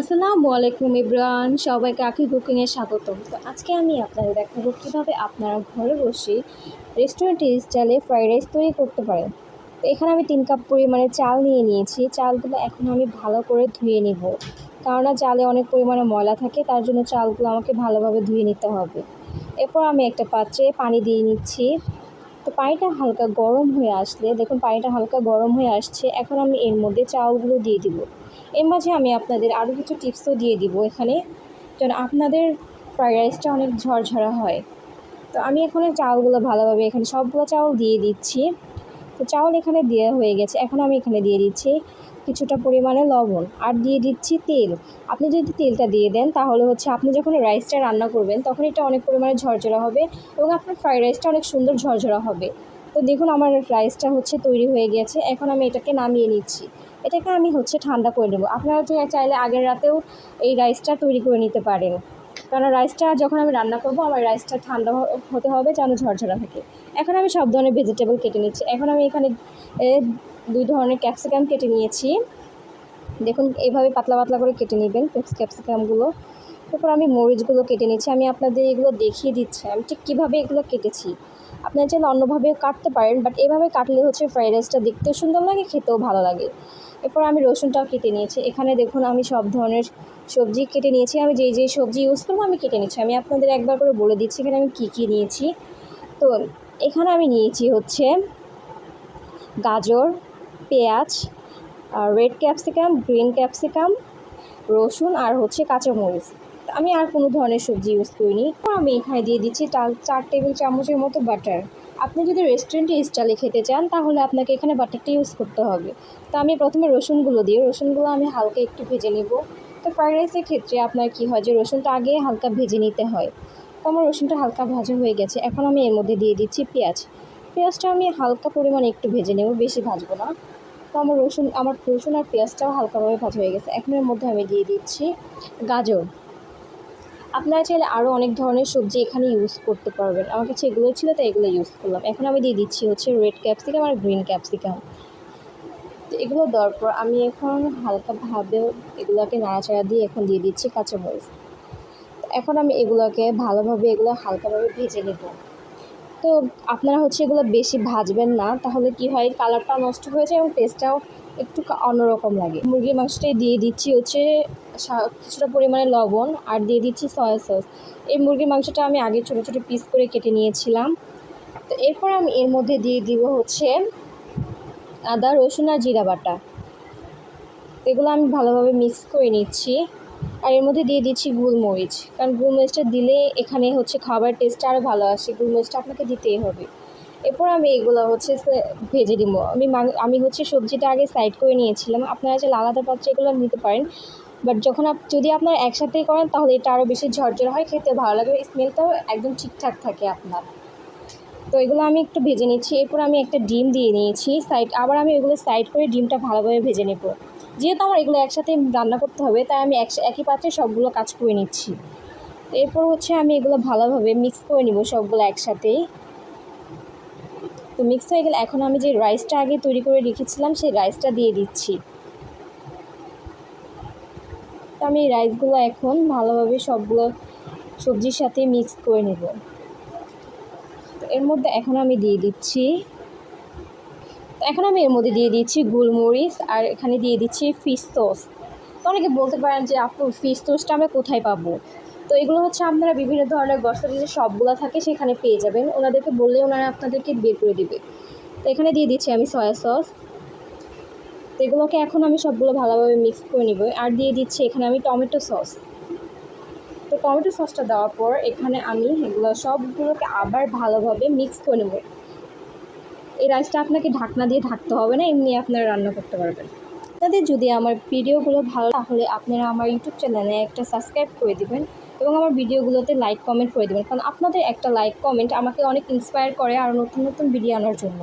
আসসালামু আলাইকুম ইব্রান, সবাইকে আকি কুকিংয়ে স্বাগতম। তো আজকে আমি আপনাদের দেখাবো কীভাবে আপনারা ঘরে বসে রেস্টুরেন্ট স্টাইলে ফ্রাইড রাইস তৈরি করতে পারেন। তো এখানে আমি তিন কাপ পরিমাণে চাল নিয়ে নিয়েছি। চালগুলো এখন আমি ভালো করে ধুয়ে নিব। কেননা চালে অনেক পরিমাণে ময়লা থাকে, তার জন্য চালগুলো আমাকে ভালোভাবে ধুয়ে নিতে হবে। এরপর আমি একটা পাত্রে পানি দিয়ে নিচ্ছি। তো পানিটা হালকা গরম হয়ে আসলে, দেখুন পানিটা হালকা গরম হয়ে আসছে, এখন আমি এর মধ্যে চাউলগুলো দিয়ে দিব। এর মাঝে আমি আপনাদের আরও কিছু টিপসও দিয়ে দিব এখানে, যেন আপনাদের ফ্রাইড রাইসটা অনেক ঝরঝরা হয়। তো আমি এখানে চাউলগুলো ভালোভাবে এখানে সবগুলো চাউল দিয়ে দিচ্ছি। তো চাউল এখানে দেওয়া হয়ে গেছে, এখন আমি এখানে দিয়ে দিচ্ছি কিছুটা পরিমাণে লবণ আর দিয়ে দিচ্ছি তেল। আপনি যদি তেলটা দিয়ে দেন, তাহলে হচ্ছে আপনি যখন রাইসটা রান্না করবেন, তখন এটা অনেক পরিমাণে ঝরঝরা হবে এবং আপনার ফ্রাইড রাইসটা অনেক সুন্দর ঝরঝরা হবে। তো দেখুন আমার রাইসটা হচ্ছে তৈরি হয়ে গেছে। এখন আমি এটাকে নামিয়ে নিচ্ছি। এটাকে আমি হচ্ছে ঠান্ডা করে নেব। আপনারা চাইলে আগের রাতেও এই রাইসটা তৈরি করে নিতে পারেন। কারণ রাইসটা যখন আমি রান্না করব, আমার রাইসটা ঠান্ডা হতে হবে যেন ঝরঝরা থাকে। এখন আমি সব ধরনের ভেজিটেবল কেটে নিচ্ছি। এখন আমি এখানে দুই ধরনের ক্যাপসিকাম কেটে নিয়েছি। দেখুন, এইভাবে পাতলা পাতলা করে কেটে নেবেন ক্যাপসিকামগুলো তারপর আমি মরিচগুলো কেটে নিচ্ছি আমি আপনাদের এগুলো দেখিয়ে দিচ্ছি। আমি ঠিক কীভাবে এগুলো কেটেছি। আপনারা চাইলে অন্যভাবে কাটতে পারেন বাট এভাবে কাটলে হচ্ছে ফ্রাইড রাইসটা দেখতেও সুন্দর লাগে, খেতেও ভালো লাগে। এরপর আমি রসুনটাও কেটে নিয়েছি। এখানে দেখুন, আমি সব ধরনের সবজি কেটে নিয়েছি। আমি যেই যেই সবজি ইউজ করব, আমি কেটে নিচ্ছি। আমি আপনাদের একবার করে বলে দিচ্ছি এখানে আমি কী কী নিয়েছি। তো, এখানে আমি নিয়েছি হচ্ছে গাজর পেঁয়াজ রেড ক্যাপসিকাম গ্রিন ক্যাপসিকাম রসুন আর হচ্ছে কাঁচামরিচ। আমি আর কোনো ধরনের সবজি ইউজ করিনি। আমি এখানে দিয়ে দিচ্ছি চার টেবিল চামচের মতো বাটার আপনি যদি রেস্টুরেন্টে স্টাইলে খেতে চান, তাহলে আপনাকে এখানে বাটারটা ইউজ করতে হবে। তো আমি প্রথমে রসুনগুলো দিই রসুনগুলো আমি হালকা একটু ভেজে নেব। তো ফ্রাইড রাইসের ক্ষেত্রে আপনার কী হয় যে, রসুনটা আগে হালকা ভেজে নিতে হয়। তো আমার রসুনটা হালকা ভাজা হয়ে গেছে। এখন আমি এর মধ্যে দিয়ে দিচ্ছি পেঁয়াজ। পেঁয়াজটা আমি হালকা পরিমাণে একটু ভেজে নেব, বেশি ভাজবো না। তো আমার রসুন আমার রসুন আর পেঁয়াজটাও হালকাভাবে ভাজা হয়ে গেছে। এখন এর মধ্যে আমি দিয়ে দিচ্ছি গাজর। আপনারা চাইলে আরও অনেক ধরনের সবজি এখানে ইউজ করতে পারবেন। আমার কাছে এগুলো ছিল, তাই এগুলো ইউজ করলাম। এখন আমি দিয়ে দিচ্ছি হচ্ছে রেড ক্যাপসিকাম আর গ্রিন ক্যাপসিকাম তো এগুলো দেওয়ার পর আমি এখন হালকাভাবে এগুলোকে নাড়াচাড়া দিয়ে এখন দিয়ে দিচ্ছি কাঁচামরিচ। এখন আমি এগুলোকে ভালোভাবে এগুলো হালকাভাবে ভেজে নেব। তো আপনারা হচ্ছে এগুলো বেশি ভাজবেন না, তাহলে কি হয়? কালারটা নষ্ট হয়ে যায় এবং টেস্টটাও একটু অন্যরকম লাগে। মুরগির মাংসটাই দিয়ে দিচ্ছি হচ্ছে কিছুটা পরিমাণে লবণ আর দিয়ে দিচ্ছি সয়া সস এই মুরগির মাংসটা আমি আগে ছোটো ছোটো পিস করে কেটে নিয়েছিলাম। তো এরপর আমি এর মধ্যে দিয়ে দিব হচ্ছে আদা, রসুন আর জিরা বাটা। এগুলো আমি ভালোভাবে মিক্স করে নিচ্ছি। আর এর মধ্যে দিয়ে দিচ্ছি গোলমরিচ। কারণ গোলমরিচটা দিলে এখানে হচ্ছে খাবার টেস্টটা আরও ভালো আসে, গোলমরিচটা আপনাকে দিতেই হবে। এরপর আমি এগুলো হচ্ছে ভেজে দিব। আমি আমি হচ্ছে সবজিটা আগে সাইড করে নিয়েছিলাম। আপনারা যে আলাদা পাত্রে এগুলো নিতে পারেন। বাট যখন যদি আপনারা একসাথেই করেন, তাহলে এটা আরও বেশি ঝরঝরে হয়, খেতে ভালো লাগে। স্মেলটাও একদম ঠিকঠাক থাকে আপনার। তো এগুলো আমি একটু ভেজে নিচ্ছি। এরপর আমি একটা ডিম দিয়ে নিয়েছি। সাইড আবার আমি এগুলো সাইড করে ডিমটা ভালোভাবে ভেজে নেব। যেহেতু আমার এগুলো একসাথে রান্না করতে হবে, তাই আমি একই পাত্রে সবগুলো কাজ করে নিচ্ছি। এরপর হচ্ছে আমি এগুলো ভালোভাবে মিক্স করে নিব সবগুলো একসাথেই। তো মিক্স হয়ে গেলে এখন আমি যে রাইসটা আগে তৈরি করে রেখেছিলাম, সেই রাইসটা দিয়ে দিচ্ছি। তো আমি এই রাইসগুলো এখন ভালোভাবে সবগুলো সবজির সাথে মিক্স করে নেব। তো এর মধ্যে এখন আমি দিয়ে দিচ্ছি এখন আমি এর মধ্যে দিয়ে দিচ্ছি গোলমরিচ আর এখানে দিয়ে দিচ্ছি ফিশ সস তো অনেকে বলতে পারেন যে, আপু, ফিশ সসটা আমরা কোথায় পাবো? তো এগুলো হচ্ছে আপনারা বিভিন্ন ধরনের গ্রসারি যে সবগুলো থাকে সেখানে পেয়ে যাবেন। ওনাদেরকে বললে ওনারা আপনাদেরকে বের করে দেবে। তো এখানে দিয়ে দিচ্ছি আমি সয়া সস। তো এগুলোকে এখন আমি সবগুলো ভালোভাবে মিক্স করে নিব। আর দিয়ে দিচ্ছি এখানে আমি টমেটো সস। তো টমেটো সসটা দেওয়ার পর এখানে আমি এগুলো সবগুলোকে আবার ভালোভাবে মিক্স করে নেব। এই রাইসটা আপনাকে ঢাকনা দিয়ে ঢাকতে হবে না, এমনি আপনারা রান্না করতে পারবেন। আপনাদের যদি আমার ভিডিওগুলো ভালো তাহলে আপনারা আমার ইউটিউব চ্যানেলে একটা সাবস্ক্রাইব করে দেবেন এবং আমার ভিডিওগুলোতে লাইক কমেন্ট করে দেবেন। কারণ আপনাদের একটা লাইক কমেন্ট আমাকে অনেক ইন্সপায়ার করে আর নতুন নতুন ভিডিও আনার জন্য।